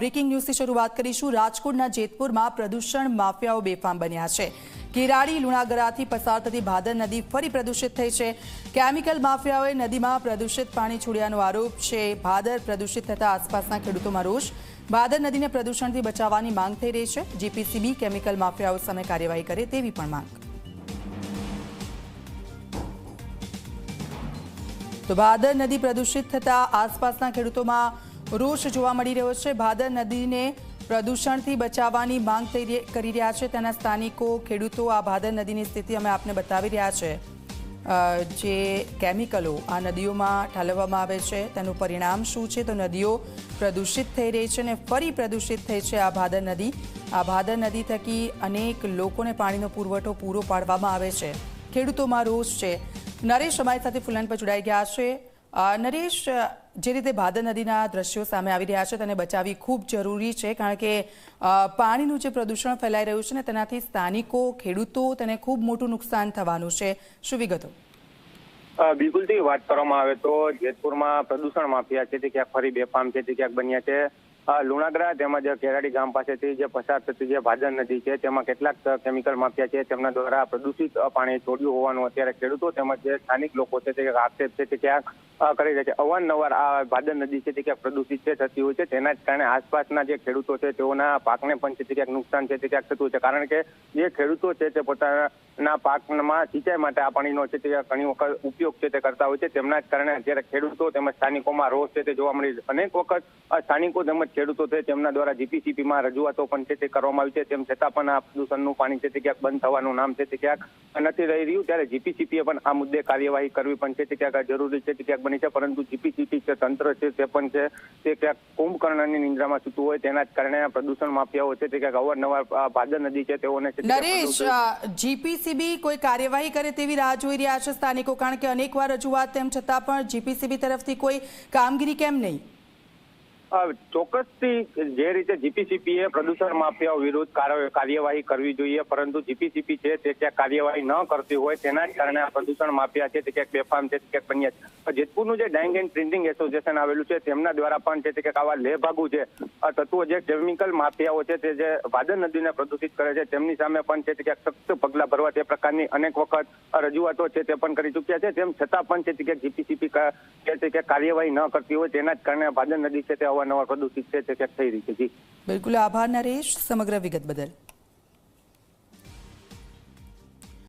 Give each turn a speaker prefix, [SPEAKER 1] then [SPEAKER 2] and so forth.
[SPEAKER 1] Breaking ન્યૂઝથી શરૂઆત કરીશું. રાજકોટના જેતપુરમાં પ્રદૂષણ માફિયાઓ બેફામ બન્યા છે. કેરાળી લુણાગરાથી પસાર થતી ભાદર નદી ફરી પ્રદૂષિત થઈ છે. કેમિકલ માફિયાઓએ નદીમાં પ્રદૂષિત પાણી છોડ્યાનો આરોપ છે. ભાદર પ્રદૂષિત થતા આસપાસના ખેડૂતોમાં રોષ. ભાદર નદીને પ્રદૂષણથી બચાવવાની માંગ થઈ રહી છે. જીપીસીબી કેમિકલ માફિયાઓ સામે કાર્યવાહી કરે તેવી પણ માંગ. તો ભાદર નદી પ્રદૂષિત થતા આસપાસના ખેડૂતોમાં રોષ જોવા મળી રહ્યો છે. ભાદર નદીને પ્રદૂષણથી બચાવવાની માંગ થઈ કરી રહ્યા છે. તેના સ્થાનિકો, ખેડૂતો આ ભાદર નદીની સ્થિતિ અમે આપને બતાવી રહ્યા છે. જે કેમિકલો આ નદીઓમાં ઠાલવવામાં આવે છે, તેનું પરિણામ શું છે? તો નદીઓ પ્રદૂષિત થઈ રહી છે અને ફરી પ્રદૂષિત થઈ છે આ ભાદર નદી. આ ભાદર નદી થકી અનેક લોકોને પાણીનો પુરવઠો પૂરો પાડવામાં આવે છે. ખેડૂતોમાં રોષ છે. નરેશ અમારી સાથે ફૂલન પર જોડાઈ ગયા છે. નરેશ, જે રીતે ભાદર નદીના દ્રશ્યો સામે આવી રહ્યા છે તેને બચાવવી ખૂબ જરૂરી છે, કારણ કે પાણીનું જે પ્રદૂષણ ફેલાઈ રહ્યું છે ને તેનાથી સ્થાનિકો, ખેડૂતો તેને ખૂબ મોટું નુકસાન થવાનું છે. શું વિગતો?
[SPEAKER 2] બિલકુલથી વાત કરવામાં આવે તો જેતપુરમાં પ્રદૂષણ માફિયા છે, તે ક્યાંક ફરી બેફામ છે, તે ક્યાંક બન્યા છે. લુણાગરા તેમજ કેરાડી ગામ પાસેથી જે પસાર થતી જે ભાદર નદી છે, તેમાં કેટલાક કેમિકલ માફિયા છે, તેમના દ્વારા પ્રદૂષિત પાણી છોડ્યું હોવાનું અત્યારે ખેડૂતો તેમજ જે સ્થાનિક લોકો છે તે આક્ષેપ છે તે ક્યાંક કરી રહ્યા છે. અવારનવાર આ ભાદર નદી છે તે ક્યાંક પ્રદૂષિત છે, થતી હોય છે. તેના જ કારણે આસપાસના જે ખેડૂતો છે તેઓના પાકને પણ છે તે ક્યાંક નુકસાન છે તે ક્યાંક થતું હોય છે. કારણ કે જે ખેડૂતો છે તે પોતાના પાકમાં સિંચાઈ માટે આ પાણીનો છે તે ઘણી વખત ઉપયોગ છે તે કરતા હોય છે. તેમના જ કારણે અત્યારે ખેડૂતો તેમજ સ્થાનિકોમાં રોષ છે તે જોવા મળી. અનેક વખત સ્થાનિકો તેમજ ખેડૂતો છે તેમના દ્વારા જીપીસીપીમાં રજૂઆતો પણ છે તે કરવામાં આવી છે. તેમ છતાં પણ આ પ્રદૂષણનું પાણી છે તે ક્યાંક બંધ થવાનું નામ છે તે ક્યાંક નથી રહી રહ્યું. ત્યારે જીપીસીપીએ પણ આ મુદ્દે કાર્યવાહી કરવી પણ છે તે ક્યાંક જરૂરી છે તે ક્યાંક બની છે. પરંતુ જીપીસીપી જે તંત્ર છે તે પણ છે તે ક્યાંક કુંભકર્ણની નિંદ્રામાં સૂતું હોય તેના જ કારણે પ્રદૂષણ માફિયાઓ છે તે ક્યાંક અવારનવાર ભાદર નદી છે તેઓને છે
[SPEAKER 1] નરેશ જીપીસીબી કોઈ કાર્યવાહી કરે તેવી રાહ જોઈ રહ્યા છે સ્થાનિકો કારણ કે અનેકવાર રજૂઆત તેમ છતાં પણ જીપીસીબી તરફથી કોઈ કામગીરી કેમ નહીં?
[SPEAKER 2] ચોક્કસથી જે રીતે જીપીસીપીએ પ્રદૂષણ માફિયાઓ વિરુદ્ધ કાર- કાર્યવાહી કરવી જોઈએ, પરંતુ જીપીસીપી છે તે ક્યાંક કાર્યવાહી ન કરતી હોય, તેના જ કારણે આ પ્રદૂષણ માફિયા છે તે ક્યાંક બેફામ છે તે ક્યાંક બન્યા છે. જેતપુરનું જે ડાઇંગ એન્ડ પ્રિન્ટિંગ એસોસિએશન આવેલું છે, તેમના દ્વારા પણ છે કે આવા લેભાગુ આ તત્વો જે કેમિકલ માફિયાઓ છે તે જે વાદન નદીને પ્રદૂષિત કરે છે, તેમની સામે પણ છે કે સખ્ત પગલાં ભરવા તે પ્રકારની અનેક વખત રજૂઆતો છે તે પણ કરી ચૂક્યા છે. તેમ છતાં પણ છે કે જીપીસીપી કે છે કે કાર્યવાહી ન કરતી હોય તેના જ કારણે વાદર નદી છે તે અવારનવાર પ્રદૂષિત છે તે થઈ રહી છે. જી.
[SPEAKER 1] બિલકુલ આભાર નરેશ. સમગ્ર વિગત બદલ.